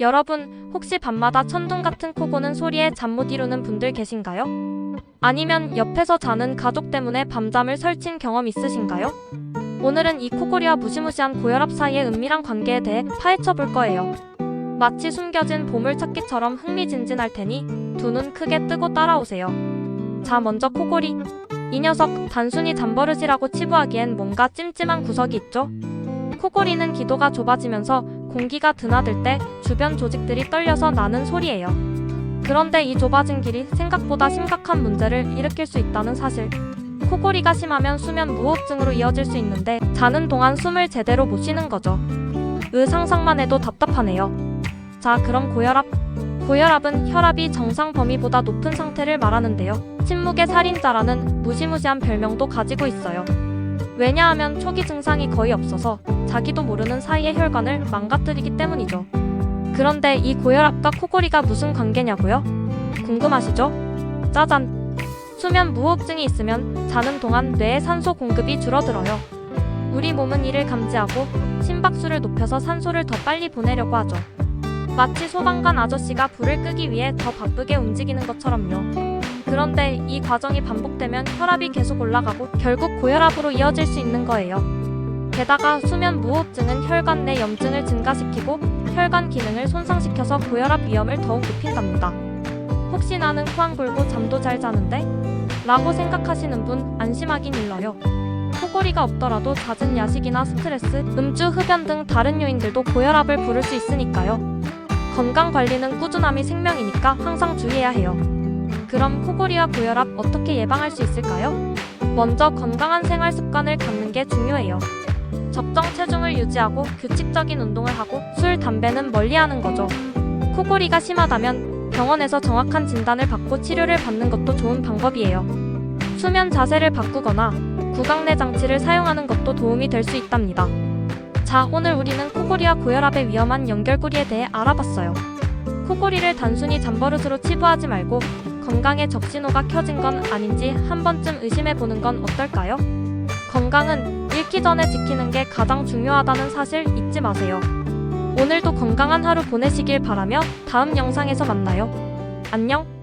여러분, 혹시 밤마다 천둥 같은 코 고는 소리에 잠 못 이루는 분들 계신가요? 아니면 옆에서 자는 가족 때문에 밤잠을 설친 경험 있으신가요? 오늘은 이 코골이와 무시무시한 고혈압 사이의 은밀한 관계에 대해 파헤쳐 볼 거예요. 마치 숨겨진 보물찾기처럼 흥미진진할 테니 두 눈 크게 뜨고 따라오세요. 자, 먼저 코골이. 이 녀석 단순히 잠버릇이라고 치부하기엔 뭔가 찜찜한 구석이 있죠? 코골이는 기도가 좁아지면서 공기가 드나들 때 주변 조직들이 떨려서 나는 소리예요. 그런데 이 좁아진 길이 생각보다 심각한 문제를 일으킬 수 있다는 사실. 코골이가 심하면 수면 무호흡증으로 이어질 수 있는데 자는 동안 숨을 제대로 못 쉬는 거죠. 으 상상만 해도 답답하네요. 자, 그럼 고혈압. 고혈압은 혈압이 정상 범위보다 높은 상태를 말하는데요. 침묵의 살인자라는 무시무시한 별명도 가지고 있어요. 왜냐하면 초기 증상이 거의 없어서 자기도 모르는 사이에 혈관을 망가뜨리기 때문이죠. 그런데 이 고혈압과 코골이가 무슨 관계냐고요? 궁금하시죠? 짜잔! 수면 무호흡증이 있으면 자는 동안 뇌의 산소 공급이 줄어들어요. 우리 몸은 이를 감지하고 심박수를 높여서 산소를 더 빨리 보내려고 하죠. 마치 소방관 아저씨가 불을 끄기 위해 더 바쁘게 움직이는 것처럼요. 그런데 이 과정이 반복되면 혈압이 계속 올라가고 결국 고혈압으로 이어질 수 있는 거예요. 게다가 수면 무호흡증은 혈관 내 염증을 증가시키고 혈관 기능을 손상시켜서 고혈압 위험을 더욱 높인답니다. 혹시 나는 코안 골고 잠도 잘 자는데? 라고 생각하시는 분 안심하긴 일러요. 코골이가 없더라도 잦은 야식이나 스트레스, 음주, 흡연 등 다른 요인들도 고혈압을 부를 수 있으니까요. 건강 관리는 꾸준함이 생명이니까 항상 주의해야 해요. 그럼 코골이와 고혈압 어떻게 예방할 수 있을까요? 먼저 건강한 생활 습관을 갖는 게 중요해요. 적정 체중을 유지하고 규칙적인 운동을 하고 술, 담배는 멀리하는 거죠. 코골이가 심하다면 병원에서 정확한 진단을 받고 치료를 받는 것도 좋은 방법이에요. 수면 자세를 바꾸거나 구강내 장치를 사용하는 것도 도움이 될 수 있답니다. 자, 오늘 우리는 코골이와 고혈압의 위험한 연결고리에 대해 알아봤어요. 코골이를 단순히 잠버릇으로 치부하지 말고 건강에 적신호가 켜진 건 아닌지 한 번쯤 의심해 보는 건 어떨까요? 건강은 잃기 전에 지키는 게 가장 중요하다는 사실 잊지 마세요. 오늘도 건강한 하루 보내시길 바라며 다음 영상에서 만나요. 안녕!